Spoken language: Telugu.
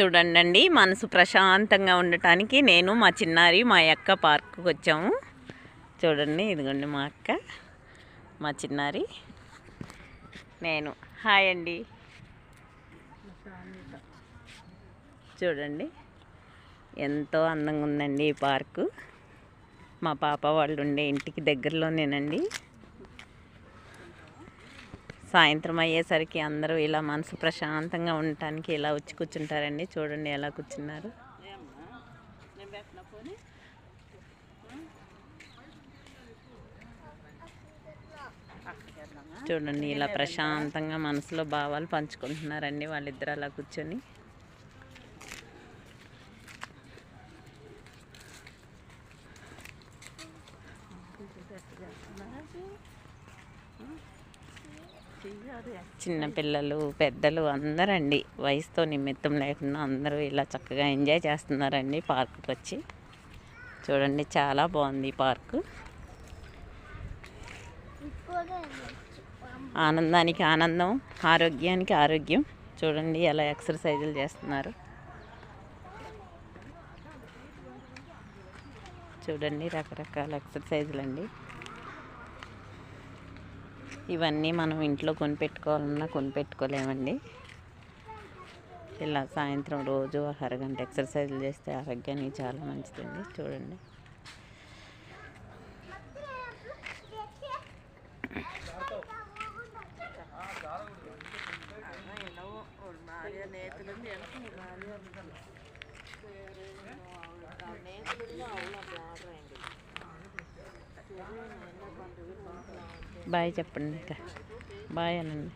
చూడండి మనసు ప్రశాంతంగా ఉండటానికి నేను మా చిన్నారి మా అక్క పార్క్కి వచ్చాము. చూడండి ఇదిగోండి మా అక్క మా చిన్నారి నేను. హాయ్ అండి. చూడండి ఎంతో అందంగా ఉందండి ఈ పార్కు. మా పాప వాళ్ళు ఉండే ఇంటికి దగ్గరలోనేనండి. సాయంత్రం అయ్యేసరికి అందరూ ఇలా మనసు ప్రశాంతంగా ఉండటానికి ఇలా వచ్చి కూర్చుంటారండి. చూడండి ఎలా కూర్చున్నారు. చూడండి ఇలా ప్రశాంతంగా మనసులో భావాలు పంచుకుంటున్నారండి వాళ్ళిద్దరు అలా కూర్చొని. చిన్నపిల్లలు పెద్దలు అందరండి. వయసుతో నిమిత్తం లేకుండా అందరూ ఇలా చక్కగా ఎంజాయ్ చేస్తున్నారండి పార్క్కి వచ్చి చూడండి చాలా బాగుంది పార్కు. ఆనందానికి ఆనందం ఆరోగ్యానికి ఆరోగ్యం. చూడండి ఎలా ఎక్సర్సైజులు చేస్తున్నారు. చూడండి రకరకాల ఎక్సర్సైజులు అండి ఇవన్నీ మనం ఇంట్లో కొనిపెట్టుకోవాలన్నా కొనిపెట్టుకోలేమండి. ఇలా సాయంత్రం రోజు ఒక అరగంట ఎక్సర్సైజ్లు చేస్తే ఆరోగ్యానికి చాలా మంచిదండి. చూడండి. బాయ్ చెప్పండి ఇంకా. బాయ్ అనండి.